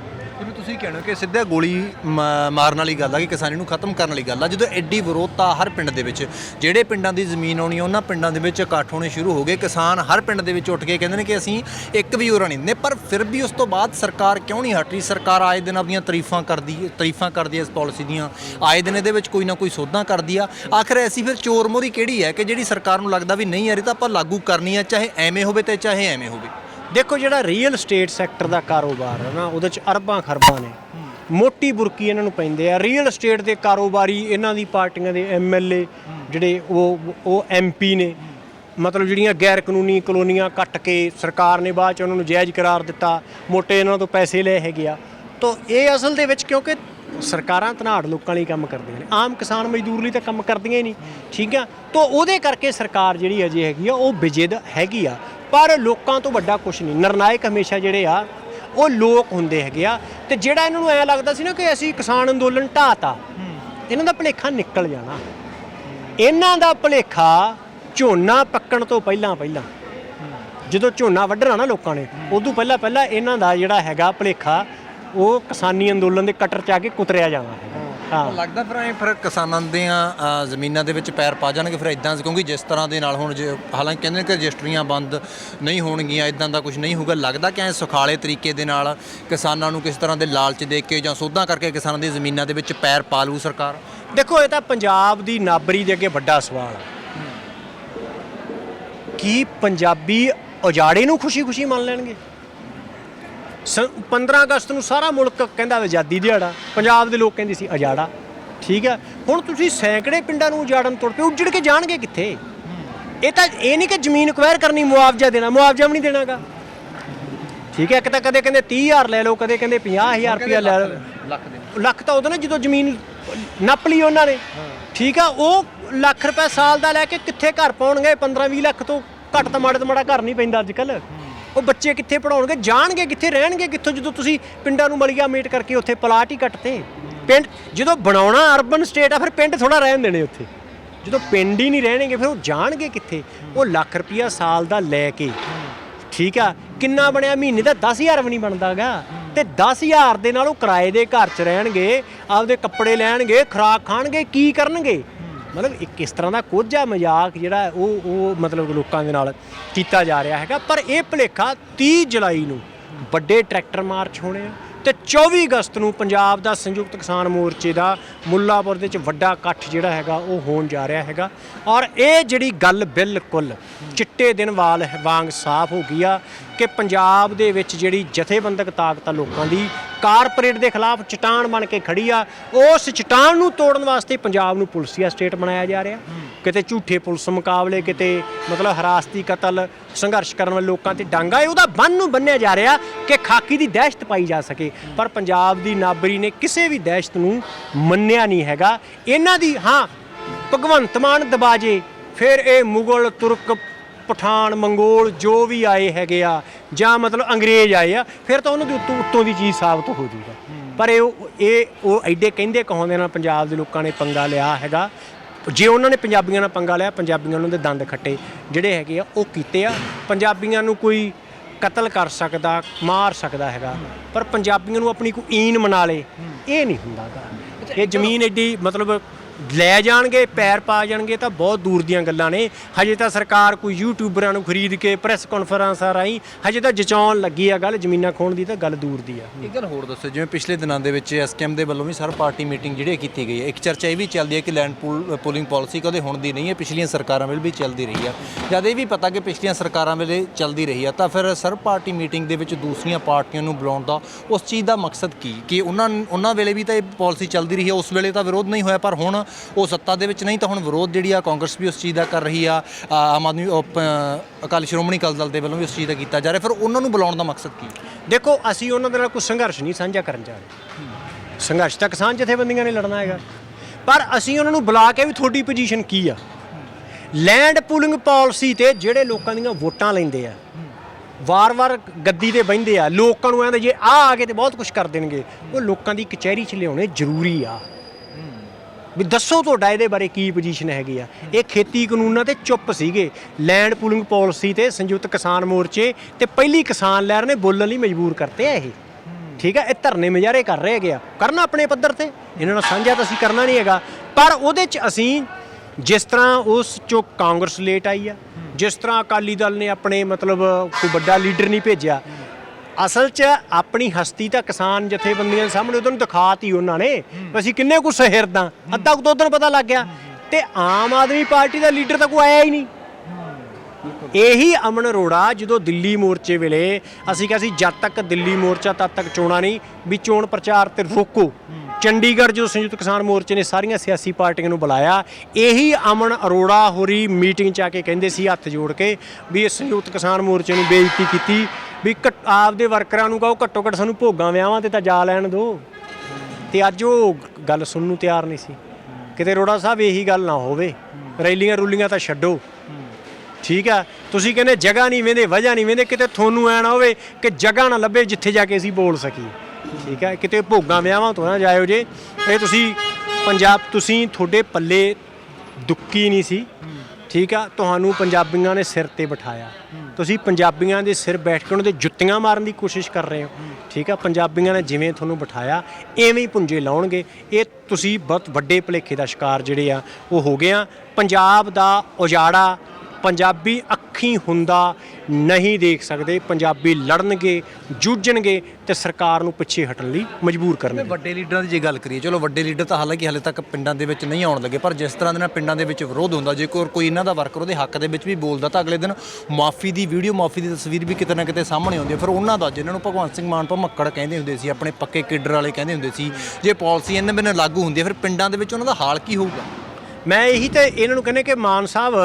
ਤੁਸੀਂ ਕਹਿੰਦੇ ਹੋ ਕਿ ਸਿੱਧਾ ਗੋਲੀ ਮ- ਮਾਰਨ ਵਾਲੀ ਗੱਲ ਆ, ਕਿ ਕਿਸਾਨੀ ਨੂੰ ਖਤਮ ਕਰਨ ਵਾਲੀ ਗੱਲ ਆ, ਜਦੋਂ ਐਡੀ ਵਿਰੋਧਤਾ ਹਰ ਪਿੰਡ ਦੇ ਵਿੱਚ, ਜਿਹੜੇ ਪਿੰਡਾਂ ਦੀ ਜ਼ਮੀਨ ਆਉਣੀ ਆ, ਉਹਨਾਂ ਪਿੰਡਾਂ ਦੇ ਵਿੱਚ ਇਕੱਠ ਹੋਣੇ ਸ਼ੁਰੂ ਹੋ ਗਏ। ਕਿਸਾਨ ਹਰ ਪਿੰਡ ਦੇ ਵਿੱਚ ਉੱਠ ਕੇ ਕਹਿੰਦੇ ਨੇ ਕਿ ਅਸੀਂ ਇੱਕ ਵੀ ਉਰਾ ਨਹੀਂ ਦਿੰਦੇ, ਪਰ ਫਿਰ ਵੀ ਉਸ ਤੋਂ ਬਾਅਦ ਸਰਕਾਰ ਕਿਉਂ ਨਹੀਂ ਹਟ ਰਹੀ? ਸਰਕਾਰ ਆਏ ਦਿਨ ਆਪਣੀਆਂ ਤਾਰੀਫਾਂ ਕਰਦੀ ਹੈ ਤਾਰੀਫਾਂ ਕਰਦੀ ਹੈ ਇਸ ਪਾਲਿਸੀ ਦੀਆਂ। ਆਏ ਦਿਨ ਇਹਦੇ ਵਿੱਚ ਕੋਈ ਨਾ ਕੋਈ ਸੋਧਾਂ ਕਰਦੀ ਆ। ਆਖਰ ਐਸੀ ਫਿਰ ਚੋਰ ਮੋਰੀ ਕਿਹੜੀ ਹੈ ਕਿ ਜਿਹੜੀ ਸਰਕਾਰ ਨੂੰ ਲੱਗਦਾ ਵੀ ਨਹੀਂ ਯਾਰ ਇਹ ਤਾਂ ਆਪਾਂ ਲਾਗੂ ਕਰਨੀ ਆ, ਚਾਹੇ ਐਵੇਂ ਹੋਵੇ ਤੇ ਚਾਹੇ ਐਵੇਂ ਹੋਵੇ। ਦੇਖੋ ਜਿਹੜਾ ਰੀਅਲ ਸਟੇਟ ਸੈਕਟਰ ਦਾ ਕਾਰੋਬਾਰ ਹੈ ਨਾ, ਉਹਦੇ ਚ ਅਰਬਾਂ ਖਰਬਾਂ ਨੇ। ਮੋਟੀ ਬੁਰਕੀ ਇਹਨਾਂ ਨੂੰ ਪੈਂਦੇ ਆ। ਰੀਅਲ ਸਟੇਟ ਦੇ ਕਾਰੋਬਾਰੀ ਇਹਨਾਂ ਦੀ ਪਾਰਟੀਆਂ ਦੇ ਐਮਐਲਏ ਜਿਹੜੇ ਉਹ ਉਹ ਐਮਪੀ ਨੇ। ਮਤਲਬ ਜਿਹੜੀਆਂ ਗੈਰ ਕਾਨੂੰਨੀ ਕਲੋਨੀਆਂ ਕੱਟ ਕੇ ਸਰਕਾਰ ਨੇ ਬਾਅਦ ਚ ਉਹਨਾਂ ਨੂੰ ਜਾਇਜ਼ ਕਰਾਰ ਦਿੱਤਾ, ਮੋਟੇ ਇਹਨਾਂ ਤੋਂ ਪੈਸੇ ਲਏ ਹੈਗੇ ਆ। ਤਾਂ ਇਹ ਅਸਲ ਦੇ ਵਿੱਚ ਕਿਉਂਕਿ ਸਰਕਾਰਾਂ ਧਨਾੜ ਲੋਕਾਂ ਲਈ ਕੰਮ ਕਰਦੀਆਂ ਨੇ। ਆਮ ਕਿਸਾਨ ਮਜ਼ਦੂਰ ਲਈ ਤਾਂ ਕੰਮ ਕਰਦੀਆਂ ਹੀ ਨਹੀਂ। ਠੀਕ ਆ? ਤਾਂ ਉਹਦੇ ਕਰਕੇ ਸਰਕਾਰ ਜਿਹੜੀ ਅਜੇ ਹੈਗੀ ਆ, ਉਹ ਵਿਜੇਦ ਹੈਗੀ ਆ। ਪਰ ਲੋਕਾਂ ਤੋਂ ਵੱਡਾ ਕੁਝ ਨਹੀਂ। ਨਿਰਣਾਇਕ ਹਮੇਸ਼ਾ ਜਿਹੜੇ ਆ, ਉਹ ਲੋਕ ਹੁੰਦੇ ਹੈਗੇ ਆ। ਤੇ ਜਿਹੜਾ ਇਹਨਾਂ ਨੂੰ ਐ ਲੱਗਦਾ ਸੀ ਨਾ ਕਿ ਅਸੀਂ ਕਿਸਾਨ ਅੰਦੋਲਨ ਢਾਤਾ ਇਹਨਾਂ ਦਾ ਭਲੇਖਾ ਨਿਕਲ ਜਾਣਾ। ਇਹਨਾਂ ਦਾ ਭਲੇਖਾ ਝੋਨਾ ਪੱਕਣ ਤੋਂ ਪਹਿਲਾਂ ਪਹਿਲਾਂ। ਜਦੋਂ ਝੋਨਾ ਵੱਢਣਾ ਨਾ ਲੋਕਾਂ ਨੇ, ਉਦੋਂ ਪਹਿਲਾਂ ਪਹਿਲਾਂ ਇਹਨਾਂ ਦਾ ਜਿਹੜਾ ਹੈਗਾ ਭਲੇਖਾ, ਉਹ ਕਿਸਾਨੀ ਅੰਦੋਲਨ ਦੇ ਕਟਰ ਚ ਆ ਕੇ ਕੁਤਰਿਆ ਜਾਣਾ। ਹੈਗਾ ਹਾਂ। ਲੱਗਦਾ ਫਿਰ ਐ ਫਿਰ ਕਿਸਾਨਾਂ ਦੀਆਂ ਅ, ਜ਼ਮੀਨਾਂ ਦੇ ਵਿੱਚ ਪੈਰ ਪਾ ਜਾਣਗੇ ਫਿਰ ਇਦਾਂ ਕਿਉਂਕਿ ਜਿਸ ਤਰ੍ਹਾਂ ਦੇ ਨਾਲ ਹੁਣ ਜੇ ਹਾਲਾਂਕਿ ਕਹਿੰਦੇ ਨੇ ਕਿ ਰਜਿਸਟਰੀਆਂ ਬੰਦ ਨਹੀਂ ਹੋਣਗੀਆਂ ਇਦਾਂ ਦਾ ਕੁਝ ਨਹੀਂ ਹੋਊਗਾ ਲੱਗਦਾ ਕਿ ਐ ਸੁਖਾਲੇ ਤਰੀਕੇ ਦੇ ਨਾਲ ਕਿਸਾਨਾਂ ਨੂੰ ਕਿਸ ਤਰ੍ਹਾਂ ਦੇ ਲਾਲਚ ਦੇ ਕੇ ਜਾਂ ਸੋਧਾਂ ਕਰਕੇ ਕਿਸਾਨਾਂ ਦੀ ਜ਼ਮੀਨਾਂ ਦੇ ਵਿੱਚ ਪੈਰ ਪਾ ਲੂ ਸਰਕਾਰ? ਦੇਖੋ ਇਹ ਤਾਂ ਪੰਜਾਬ ਦੀ ਨਾਬਰੀ ਦੇ ਅੱਗੇ ਵੱਡਾ ਸਵਾਲ ਹੈ। ਕੀ ਪੰਜਾਬੀ ਉਜਾੜੇ ਨੂੰ ਖੁਸ਼ੀ-ਖੁਸ਼ੀ ਮੰਨ ਲੈਣਗੇ? ਸ- 15 ਅਗਸਤ ਨੂੰ ਸਾਰਾ ਮੁਲਕ ਕਹਿੰਦਾ ਆਜ਼ਾਦੀ ਦਿਹਾੜਾ। ਪੰਜਾਬ ਦੇ ਲੋਕ ਕਹਿੰਦੇ ਸੀ ਉਜਾੜਾ ਠੀਕ ਆ ਹੁਣ ਤੁਸੀਂ ਸੈਂਕੜੇ ਪਿੰਡਾਂ ਨੂੰ ਉਜਾੜਨ ਤੁਰ ਪਏ ਉੱਜੜ ਕੇ ਜਾਣਗੇ ਕਿੱਥੇ? ਇਹ ਤਾਂ ਇਹ ਨਹੀਂ ਕਿ ਜ਼ਮੀਨ ਅਕਵਾਇਰ ਕਰਨੀ ਮੁਆਵਜ਼ਾ ਦੇਣਾ ਮੁਆਵਜ਼ਾ ਵੀ ਨਹੀਂ ਦੇਣਾਗਾ। ਠੀਕ ਹੈ? ਇੱਕ ਤਾਂ ਕਦੇ ਕਹਿੰਦੇ 30000 ਲੈ ਲਓ ਕਦੇ ਕਹਿੰਦੇ 50000 ਰੁਪਇਆ ਲੈ ਲਓ। ਲੱਖ ਦੇ। ਲੱਖ ਤਾਂ ਉਦੋਂ ਨਾ ਜਦੋਂ ਜ਼ਮੀਨ ਨੱਪ ਲਈ ਉਹਨਾਂ ਨੇ। ਠੀਕ ਆ? ਉਹ ਲੱਖ ਰੁਪਏ ਸਾਲ ਦਾ ਲੈ ਕੇ ਕਿੱਥੇ ਘਰ ਪਾਉਣਗੇ? 15 20 ਲੱਖ ਤੋਂ ਘੱਟ ਤਾਂ ਮਾੜੇ ਤੋਂ ਮਾੜਾ ਘਰ ਨਹੀਂ ਪੈਂਦਾ ਅੱਜ ਕੱਲ ਉਹ ਬੱਚੇ ਕਿੱਥੇ ਪੜਾਉਣਗੇ ਜਾਣਗੇ ਕਿੱਥੇ? ਰਹਿਣਗੇ ਕਿੱਥੋਂ? ਜਦੋਂ ਤੁਸੀਂ ਪਿੰਡਾਂ ਨੂੰ ਮਲੀਆ ਮੇਟ ਕਰਕੇ ਉੱਥੇ ਪਲਾਟ ਹੀ ਕੱਟਤੇ ਪਿੰਡ ਜਦੋਂ ਬਣਾਉਣਾ ਅਰਬਨ ਸਟੇਟ ਆ, ਫਿਰ ਪਿੰਡ ਥੋੜਾ ਰਹਿਣ ਦੇਣੇ ਉੱਥੇ। ਜਦੋਂ ਪਿੰਡ ਹੀ ਨਹੀਂ ਰਹਿਣਗੇ, ਫਿਰ ਉਹ ਜਾਣਗੇ ਕਿੱਥੇ? ਉਹ ਲੱਖ ਰੁਪਿਆ ਸਾਲ ਦਾ ਲੈ ਕੇ। ਠੀਕ ਆ? ਕਿੰਨਾ ਬਣਿਆ ਮਹੀਨੇ ਦਾ? 10000 ਵੀ ਨਹੀਂ ਬਣਦਾਗਾ। ਤੇ 10000 ਦੇ ਨਾਲ ਉਹ ਕਿਰਾਏ ਦੇ ਘਰ 'ਚ ਰਹਿਣਗੇ, ਆਪਦੇ ਕੱਪੜੇ ਲੈਣਗੇ, ਖੁਰਾਕ ਖਾਣਗੇ, ਕੀ ਕਰਨਗੇ? ਮਤਲਬ ਇੱਕ ਕਿਸ ਤਰ੍ਹਾਂ ਦਾ ਕੋਝਾ ਮਜ਼ਾਕ ਜਿਹੜਾ ਉਹ ਉਹ ਮਤਲਬ ਲੋਕਾਂ ਦੇ ਨਾਲ ਕੀਤਾ ਜਾ ਰਿਹਾ ਹੈਗਾ। ਪਰ ਇਹ ਭੁਲੇਖਾ 30 ਜੁਲਾਈ ਨੂੰ ਵੱਡੇ ਟਰੈਕਟਰ ਮਾਰਚ ਹੋਣੇ ਆ। ਤੇ 24 ਅਗਸਤ ਨੂੰ ਪੰਜਾਬ ਦਾ ਸੰਯੁਕਤ ਕਿਸਾਨ ਮੋਰਚੇ ਦਾ ਮੁੱਲਾਪੁਰ ਦੇ ਵਿੱਚ ਵੱਡਾ ਇਕੱਠ ਜਿਹੜਾ ਹੈਗਾ, ਉਹ ਹੋਣ ਜਾ ਰਿਹਾ ਹੈਗਾ। ਔਰ ਇਹ ਜਿਹੜੀ ਗੱਲ ਬਿਲਕੁਲ ਚਿੱਟੇ ਦਿਨ ਵਾਲ ਵਾਂਗ ਸਾਫ਼ ਹੋ ਗਈ ਆ ਕਿ ਪੰਜਾਬ ਦੇ ਵਿੱਚ ਜਿਹੜੀ ਜਥੇਬੰਦਕ ਤਾਕਤ ਆ ਲੋਕਾਂ ਦੀ, ਕਾਰਪੋਰੇਟ ਦੇ ਖਿਲਾਫ ਚਟਾਨ ਬਣ ਕੇ ਖੜੀ ਆ। ਉਸ ਚਟਾਨ ਨੂੰ ਤੋੜਨ ਵਾਸਤੇ ਪੰਜਾਬ ਨੂੰ ਪੁਲਸੀਆ ਸਟੇਟ ਬਣਾਇਆ ਜਾ ਰਿਹਾ। ਕਿਤੇ ਝੂਠੇ ਪੁਲਿਸ ਮੁਕਾਬਲੇ, ਕਿਤੇ ਮਤਲਬ ਹਰਾਸਤੀ ਕਤਲ, ਸੰਘਰਸ਼ ਕਰਨ ਵਾਲੇ ਲੋਕਾਂ ਤੇ ਡਾਂਗਾ, ਇਹ ਉਹਦਾ ਬੰਨ ਨੂੰ ਬੰਨਿਆ ਜਾ ਰਿਹਾ ਕਿ ਖਾਕੀ ਦੀ ਦਹਿਸ਼ਤ ਪਾਈ ਜਾ ਸਕੇ। ਪਰ ਪੰਜਾਬ ਦੀ ਨਾਬਰੀ ਨੇ ਕਿਸੇ ਵੀ ਦਹਿਸ਼ਤ ਨੂੰ ਮੰਨਿਆ ਨਹੀਂ ਹੈਗਾ। ਇਹਨਾਂ ਦੀ, ਹਾਂ, ਭਗਵੰਤ ਮਾਨ ਦਬਾਜੇ, ਫਿਰ ਇਹ ਮੁਗਲ, ਤੁਰਕ, ਪਠਾਨ, ਮੰਗੋਲ ਜੋ ਵੀ ਆਏ ਹੈਗੇ ਆ, ਜਾਂ ਮਤਲਬ ਅੰਗਰੇਜ਼ ਆਏ ਆ, ਫਿਰ ਤਾਂ ਉਹਨਾਂ ਦੇ ਉੱਤੋਂ ਉੱਤੋਂ ਦੀ ਚੀਜ਼ ਸਾਬਤ ਹੋ ਜੂਗਾ। ਪਰ ਇਹ ਇਹ ਉਹ ਐਡੇ ਕਹਿੰਦੇ ਕਹਾਉਂਦੇ ਨਾਲ ਪੰਜਾਬ ਦੇ ਲੋਕਾਂ ਨੇ ਪੰਗਾ ਲਿਆ ਹੈਗਾ। ਜੇ ਉਹਨਾਂ ਨੇ ਪੰਜਾਬੀਆਂ ਨਾਲ ਪੰਗਾ ਲਿਆ ਪੰਜਾਬੀਆਂ ਉਹਨਾਂ ਦੇ ਦੰਦ ਖੱਟੇ ਜਿਹੜੇ ਹੈਗੇ ਆ ਉਹ ਕੀਤੇ ਆ। ਪੰਜਾਬੀਆਂ ਨੂੰ ਕੋਈ ਕਤਲ ਕਰ ਸਕਦਾ ਮਾਰ ਸਕਦਾ ਹੈਗਾ ਪਰ ਪੰਜਾਬੀਆਂ ਨੂੰ ਆਪਣੀ ਕੋਈ ਈਨ ਮਨਾ ਲੇ ਇਹ ਨਹੀਂ ਹੁੰਦਾਗਾ ਇਹ ਜ਼ਮੀਨ ਐਡੀ ਮਤਲਬ ਲੈ ਜਾਣਗੇ, ਪੈਰ ਪਾ ਜਾਣਗੇ ਤਾਂ ਬਹੁਤ ਦੂਰ ਦੀਆਂ ਗੱਲਾਂ ਨੇ। ਹਜੇ ਤਾਂ ਸਰਕਾਰ ਕੋਈ ਯੂਟਿਊਬਰਾਂ ਨੂੰ ਖਰੀਦ ਕੇ ਪ੍ਰੈਸ ਕਾਨਫਰੰਸਾਂ ਰਾਹੀਂ ਹਜੇ ਤਾਂ ਜਚਾਉਣ ਲੱਗੀ ਆ ਗੱਲ, ਜ਼ਮੀਨਾਂ ਖੋਣ ਦੀ ਤਾਂ ਗੱਲ ਦੂਰ ਦੀ ਆ। ਇੱਕ ਗੱਲ ਹੋਰ ਦੱਸੋ, ਜਿਵੇਂ ਪਿਛਲੇ ਦਿਨਾਂ ਦੇ ਵਿੱਚ ਐਸਕੇਐਮ ਦੇ ਵੱਲੋਂ ਵੀ ਸਰ ਪਾਰਟੀ ਮੀਟਿੰਗ ਜਿਹੜੀ ਕੀਤੀ ਗਈ ਹੈ, ਇੱਕ ਚਰਚਾ ਇਹ ਵੀ ਚੱਲਦੀ ਹੈ ਕਿ ਲੈਂਡ ਪੂਲਿੰਗ ਪਾਲਿਸੀ ਕਦੇ ਹੁਣ ਦੀ ਨਹੀਂ ਹੈ, ਪਿਛਲੀਆਂ ਸਰਕਾਰਾਂ ਵੇਲੇ ਵੀ ਚੱਲਦੀ ਰਹੀ ਆ। ਜਦ ਇਹ ਵੀ ਪਤਾ ਕਿ ਪਿਛਲੀਆਂ ਸਰਕਾਰਾਂ ਵੇਲੇ ਚੱਲਦੀ ਰਹੀ ਆ, ਤਾਂ ਫਿਰ ਸਰ ਪਾਰਟੀ ਮੀਟਿੰਗ ਦੇ ਵਿੱਚ ਦੂਸਰੀਆਂ ਪਾਰਟੀਆਂ ਨੂੰ ਬੁਲਾਉਣ ਦਾ, ਉਸ ਚੀਜ਼ ਦਾ ਮਕਸਦ ਕੀ? ਕਿ ਉਹਨਾਂ ਉਹਨਾਂ ਵੇਲੇ ਵੀ ਤਾਂ ਇਹ ਪਾਲਿਸੀ ਚੱਲਦੀ ਰਹੀ ਹੈ, ਉਸ ਵੇਲੇ ਤਾਂ ਵਿਰੋਧ ਨਹੀਂ ਹੋਇਆ, ਪਰ ਹੁਣ ਉਹ ਸੱਤਾ ਦੇ ਵਿੱਚ ਨਹੀਂ ਤਾਂ ਹੁਣ ਵਿਰੋਧ ਜਿਹੜੀ ਆ ਕਾਂਗਰਸ ਵੀ ਉਸ ਚੀਜ਼ ਦਾ ਕਰ ਰਹੀ ਆ ਆਮ ਆਦਮੀ ਅਕਾਲੀ ਸ਼੍ਰੋਮਣੀ ਅਕਾਲੀ ਦਲ ਦੇ ਵੱਲੋਂ ਵੀ ਉਸ ਚੀਜ਼ ਦਾ ਕੀਤਾ ਜਾ ਰਿਹਾ। ਫਿਰ ਉਹਨਾਂ ਨੂੰ ਬੁਲਾਉਣ ਦਾ ਮਕਸਦ ਕੀ ਦੇਖੋ, ਅਸੀਂ ਉਹਨਾਂ ਦੇ ਨਾਲ ਕੋਈ ਸੰਘਰਸ਼ ਨਹੀਂ ਸਾਂਝਾ ਕਰਨ ਜਾ ਰਹੇ। ਸੰਘਰਸ਼ ਤਾਂ ਕਿਸਾਨ ਜਥੇਬੰਦੀਆਂ ਨੇ ਲੜਨਾ ਹੈਗਾ। ਪਰ ਅਸੀਂ ਉਹਨਾਂ ਨੂੰ ਬੁਲਾ ਕੇ ਵੀ ਤੁਹਾਡੀ ਪੋਜੀਸ਼ਨ ਕੀ ਆ? ਲੈਂਡ ਪੂਲਿੰਗ ਪਾਲਿਸੀ ਤੇ ਜਿਹੜੇ ਲੋਕਾਂ ਦੀਆਂ ਵੋਟਾਂ ਲੈਂਦੇ ਆ, ਵਾਰ-ਵਾਰ ਗੱਦੀ ਤੇ ਬਹਿੰਦੇ ਆ, ਲੋਕਾਂ ਨੂੰ ਕਹਿੰਦੇ ਜੇ ਆ ਆ ਕੇ ਤੇ ਬਹੁਤ ਕੁਝ ਕਰ ਦੇਣਗੇ। ਉਹ ਲੋਕਾਂ ਦੀ ਕਚਹਿਰੀ 'ਚ ਲਿਆਉਣੇ ਜ਼ਰੂਰੀ ਆ। ਵੀ ਦੱਸੋ ਤੁਹਾਡਾ ਇਹਦੇ ਬਾਰੇ ਕੀ ਪੋਜੀਸ਼ਨ ਹੈਗੀ ਆ। ਇਹ ਖੇਤੀ ਕਾਨੂੰਨਾਂ ਤੇ ਚੁੱਪ ਸੀਗੇ। ਲੈਂਡ ਪੂਲਿੰਗ ਪਾਲਿਸੀ ਤੇ ਸੰਯੁਕਤ ਕਿਸਾਨ ਮੋਰਚੇ ਤੇ ਪਹਿਲੀ ਕਿਸਾਨ ਲਹਿਰ ਨੇ ਬੋਲਣ ਲਈ ਮਜਬੂਰ ਕਰਤੇ ਆ ਇਹ। ਠੀਕ ਆ, ਇਹ ਧਰਨੇ ਮੁਜ਼ਾਹਰੇ ਕਰ ਰਹੇ ਹੈਗੇ ਆ। ਕਰਨਾ ਆਪਣੇ ਪੱਧਰ ਤੇ, ਇਹਨਾਂ ਨਾਲ ਸਾਂਝਾ ਤਾਂ ਅਸੀਂ ਕਰਨਾ ਨਹੀਂ ਹੈਗਾ। ਪਰ ਉਹਦੇ 'ਚ ਅਸੀਂ ਜਿਸ ਤਰ੍ਹਾਂ ਉਸ ਚੋਂ ਕਾਂਗਰਸ ਲੇਟ ਆਈ ਆ, ਜਿਸ ਤਰ੍ਹਾਂ ਅਕਾਲੀ ਦਲ ਨੇ ਆਪਣੇ ਮਤਲਬ ਕੋਈ ਵੱਡਾ ਲੀਡਰ ਨਹੀਂ ਭੇਜਿਆ ਅਸਲ 'ਚ ਆਪਣੀ ਹਸਤੀ ਤਾਂ ਕਿਸਾਨ ਜਥੇਬੰਦੀਆਂ ਦੇ ਸਾਹਮਣੇ ਉਹਨਾਂ ਨੂੰ ਦਿਖਾਤੀ ਉਹਨਾਂ ਨੇ ਅਸੀਂ ਕਿੰਨੇ ਕੁ ਸਹਿਰਦਾਂ ਅੱਧਾ ਕੁ ਉਦੋਂ ਪਤਾ ਲੱਗ ਗਿਆ। ਤੇ ਆਮ ਆਦਮੀ ਪਾਰਟੀ ਦਾ ਲੀਡਰ ਤਾਂ ਕੋਈ ਆਇਆ ਹੀ ਨਹੀਂ। ਇਹੀ ਅਮਨ ਅਰੋੜਾ ਜਦੋਂ ਦਿੱਲੀ ਮੋਰਚੇ ਵੇਲੇ ਅਸੀਂ ਕਿਹਾ ਸੀ ਜਦ ਤੱਕ ਦਿੱਲੀ ਮੋਰਚਾ ਤਦ ਤੱਕ ਚੋਣਾਂ ਨਹੀਂ ਵੀ ਚੋਣ ਪ੍ਰਚਾਰ ਤੇ ਰੋਕੋ। ਚੰਡੀਗੜ੍ਹ ਜਦੋਂ ਸੰਯੁਕਤ ਕਿਸਾਨ ਮੋਰਚੇ ਨੇ ਸਾਰੀਆਂ ਸਿਆਸੀ ਪਾਰਟੀਆਂ ਨੂੰ ਬੁਲਾਇਆ ਇਹੀ ਅਮਨ ਅਰੋੜਾ ਹੋਰੀ ਮੀਟਿੰਗ 'ਚ ਆ ਕੇ ਕਹਿੰਦੇ ਸੀ ਹੱਥ ਜੋੜ ਕੇ ਵੀ ਇਹ ਸੰਯੁਕਤ ਕਿਸਾਨ ਮੋਰਚੇ ਨੂੰ ਬੇਇੱਜ਼ਤੀ ਕੀਤੀ ਵੀ ਘੱਟ- ਆਪਦੇ ਵਰਕਰਾਂ ਨੂੰ ਕਹੋ ਘੱਟੋ ਘੱਟ ਸਾਨੂੰ ਭੋਗਾਂ ਵਿਆਹਾਂ ਤੇ ਤਾਂ ਜਾ ਲੈਣ ਦਿਓ ਤੇ ਅੱਜ ਉਹ ਗੱਲ ਸੁਣਨ ਨੂੰ ਤਿਆਰ ਨਹੀਂ ਸੀ। ਕਿਤੇ ਰੋੜਾ ਸਾਹਿਬ ਇਹੀ ਗੱਲ ਨਾ ਹੋਵੇ। ਰੈਲੀਆਂ ਰੂਲੀਆਂ ਤਾਂ ਛੱਡੋ। ਠੀਕ ਆ? ਤੁਸੀਂ ਕਹਿੰਦੇ ਜਗ੍ਹਾ ਨਹੀਂ ਵੇਂਦੇ, ਵਜ੍ਹਾ ਨਹੀਂ ਵੇਂਦੇ, ਕਿਤੇ ਤੁਹਾਨੂੰ ਐ ਨਾ ਹੋਵੇ ਕਿ ਜਗ੍ਹਾ ਨਾ ਲੱਭੇ ਜਿੱਥੇ ਜਾ ਕੇ ਅਸੀਂ ਬੋਲ ਸਕੀਏ। ਠੀਕ ਆ? ਕਿਤੇ ਭੋਗਾਂ ਵਿਆਹਾਂ ਤੋਂ ਨਾ ਜਾਇਓ ਜੇ। ਇਹ ਤੁਸੀਂ ਪੰਜਾਬ ਤੁਸੀਂ ਤੁਹਾਡੇ ਪੱਲੇ ਦੁੱਕੀ ਨਹੀਂ ਸੀ। ਠੀਕ ਆ, ਤੁਹਾਨੂੰ ਪੰਜਾਬੀਆਂ ਨੇ ਸਿਰ ਤੇ ਬਿਠਾਇਆ। ਤੁਸੀਂ ਪੰਜਾਬੀਆਂ ਦੇ ਸਿਰ ਬੈਠ ਕੇ ਉਹਨਾਂ ਦੇ ਜੁੱਤੀਆਂ ਮਾਰਨ ਦੀ ਕੋਸ਼ਿਸ਼ ਕਰ ਰਹੇ ਹੋ। ਠੀਕ ਆ, ਪੰਜਾਬੀਆਂ ਨੇ ਜਿਵੇਂ ਤੁਹਾਨੂੰ ਬਿਠਾਇਆ, ਐਵੇਂ ਹੀ ਪੁੰਜੇ ਲਾਉਣਗੇ। ਇਹ ਤੁਸੀਂ ਬਹੁਤ ਵੱਡੇ ਭੁਲੇਖੇ ਦਾ ਸ਼ਿਕਾਰ ਜਿਹੜੇ ਆ, ਉਹ ਹੋ ਗਏ ਆ। ਪੰਜਾਬ ਦਾ ਉਜਾੜਾ ਪੰਜਾਬੀ ਅੱਖੀਂ ਹੁੰਦਾ ਨਹੀਂ ਦੇਖ ਸਕਦੇ। ਪੰਜਾਬੀ ਲੜਨਗੇ ਜੂਝਣਗੇ ਤੇ ਸਰਕਾਰ ਨੂੰ ਪਿੱਛੇ ਹਟਣ ਲਈ ਮਜਬੂਰ ਕਰਨਗੇ। ਵੱਡੇ ਲੀਡਰਾਂ ਦੀ ਜੇ ਗੱਲ ਕਰੀਏ ਚਲੋ ਵੱਡੇ ਲੀਡਰ ਤਾਂ ਹਾਲਾਂਕਿ ਹਾਲੇ ਤੱਕ ਪਿੰਡਾਂ ਦੇ ਵਿੱਚ ਨਹੀਂ ਆਉਣ ਲੱਗੇ ਪਰ ਜਿਸ ਤਰ੍ਹਾਂ ਦੇ ਨਾਲ ਪਿੰਡਾਂ ਦੇ ਵਿੱਚ ਵਿਰੋਧ ਹੁੰਦਾ ਜੇ ਕੋਈ ਕੋਈ ਇਹਨਾਂ ਦਾ ਵਰਕਰ ਉਹਦੇ ਹੱਕ ਦੇ ਵਿੱਚ ਵੀ ਬੋਲਦਾ ਤਾਂ ਅਗਲੇ ਦਿਨ ਮਾਫੀ ਦੀ ਵੀਡੀਓ ਮਾਫੀ ਦੀ ਤਸਵੀਰ ਵੀ ਕਿਤੇ ਨਾ ਕਿਤੇ ਸਾਹਮਣੇ ਆਉਂਦੀ ਹੈ। ਫਿਰ ਉਹਨਾਂ ਦਾ ਜਿਨ੍ਹਾਂ ਨੂੰ ਭਗਵੰਤ ਸਿੰਘ ਮਾਨ ਭਮੱਕੜ ਕਹਿੰਦੇ ਹੁੰਦੇ ਸੀ ਆਪਣੇ ਪੱਕੇ ਕਿੱਡਰ ਵਾਲੇ ਕਹਿੰਦੇ ਹੁੰਦੇ ਸੀ ਜੇ ਪਾਲਿਸੀ ਇਹਨਾਂ ਬਿਨਾਂ ਲਾਗੂ ਹੁੰਦੀ ਹੈ ਫਿਰ ਪਿੰਡਾਂ ਦੇ ਵਿੱਚ ਉਹਨਾਂ ਦਾ ਹਾਲ ਕੀ ਹੋਊਗਾ? ਮੈਂ ਇਹੀ ਤੇ ਇਹਨਾਂ ਨੂੰ ਕਹਿੰਦੇ ਕਿ ਮਾਨ ਸਾਹਿਬ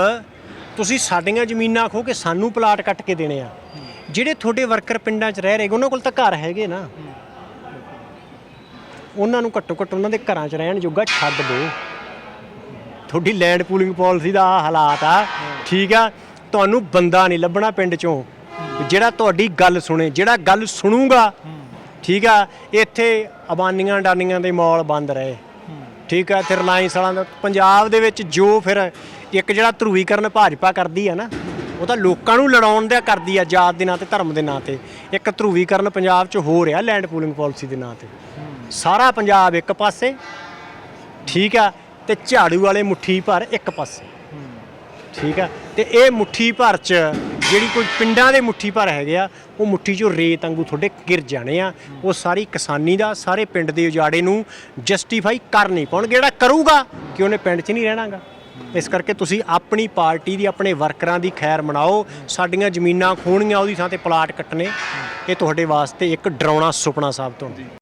ਤੁਸੀਂ ਸਾਡੀਆਂ ਜ਼ਮੀਨਾਂ ਖੋ ਕੇ ਸਾਨੂੰ ਪਲਾਟ ਕੱਟ ਕੇ ਦੇਣੇ ਆ। ਜਿਹੜੇ ਤੁਹਾਡੇ ਵਰਕਰ ਪਿੰਡਾਂ 'ਚ ਰਹਿ ਰਹੇ, ਉਹਨਾਂ ਕੋਲ ਤਾਂ ਘਰ ਹੈਗੇ ਨਾ। ਉਹਨਾਂ ਨੂੰ ਘੱਟੋ ਘੱਟ ਉਹਨਾਂ ਦੇ ਘਰਾਂ 'ਚ ਰਹਿਣ ਜੋਗਾ ਛੱਡ ਦਿਓ। ਤੁਹਾਡੀ ਲੈਂਡ ਪੂਲਿੰਗ ਪਾਲਿਸੀ ਦਾ ਆਹ ਹਾਲਾਤ ਆ। ਠੀਕ ਆ, ਤੁਹਾਨੂੰ ਬੰਦਾ ਨਹੀਂ ਲੱਭਣਾ ਪਿੰਡ 'ਚੋਂ। ਜਿਹੜਾ ਤੁਹਾਡੀ ਗੱਲ ਸੁਣੇ, ਜਿਹੜਾ ਗੱਲ ਸੁਣੂਗਾ, ਠੀਕ ਆ, ਇੱਥੇ ਅਬਾਨੀਆਂ ਡਾਨੀਆਂ ਦੇ ਮਾਲ ਬੰਦ ਰਹੇ। ਠੀਕ ਆ, ਤੇ ਰਿਲਾਇੰਸ ਵਾਲਾਂ ਦਾ, ਪੰਜਾਬ ਦੇ ਵਿੱਚ ਜੋ ਫਿਰ ਇੱਕ ਜਿਹੜਾ ਧਰੂਵੀਕਰਨ ਭਾਜਪਾ ਕਰਦੀ ਆ ਨਾ, ਉਹ ਤਾਂ ਲੋਕਾਂ ਨੂੰ ਲੜਾਉਣ ਦਾ ਕਰਦੀ ਆ ਜਾਤ ਦੇ ਨਾਂ ਤੇ, ਧਰਮ ਦੇ ਨਾਂ ਤੇ। ਇੱਕ ਧਰੂਵੀਕਰਨ ਪੰਜਾਬ 'ਚ ਹੋ ਰਿਹਾ ਲੈਂਡ ਪੂਲਿੰਗ ਪਾਲਿਸੀ ਦੇ ਨਾਂ ਤੇ। ਸਾਰਾ ਪੰਜਾਬ ਇੱਕ ਪਾਸੇ, ਠੀਕ ਆ, ਤੇ ਝਾੜੂ ਵਾਲੇ ਮੁੱਠੀ ਭਰ ਇੱਕ ਪਾਸੇ। ਠੀਕ ਆ, ਤੇ ਇਹ ਮੁੱਠੀ ਭਰ ਚ ਜਿਹੜੀ ਕੋਈ ਪਿੰਡਾਂ ਦੇ ਮੁੱਠੀ ਭਰ ਹੈਗੇ ਆ, ਉਹ ਮੁੱਠੀ ਚੋਂ ਰੇਤ ਵਾਂਗੂ ਤੁਹਾਡੇ ਗਿਰ ਜਾਣੇ ਆ। ਉਹ ਸਾਰੀ ਕਿਸਾਨੀ ਦਾ, ਸਾਰੇ ਪਿੰਡ ਦੇ ਉਜਾੜੇ ਨੂੰ ਜਸਟੀਫਾਈ ਕਰ ਨਹੀਂ ਪਾਉਣਗੇ। ਜਿਹੜਾ ਕਰੂਗਾ, ਕਿ ਉਹਨੇ ਪਿੰਡ 'ਚ ਨਹੀਂ ਰਹਿਣਾਗਾ। ਇਸ ਕਰਕੇ ਤੁਸੀਂ ਆਪਣੀ ਪਾਰਟੀ ਦੀ, ਆਪਣੇ ਵਰਕਰਾਂ ਦੀ ਖੈਰ ਮਨਾਓ। ਸਾਡੀਆਂ ਜ਼ਮੀਨਾਂ ਖੋਣੀਆਂ, ਉਹਦੀ ਥਾਂ ਤੇ ਪਲਾਟ ਕੱਟਣੇ। ਇਹ ਤੁਹਾਡੇ ਵਾਸਤੇ ਇੱਕ ਡਰਾਉਣਾ ਸੁਪਨਾ ਸਾਬਤ ਹੋਣਾ।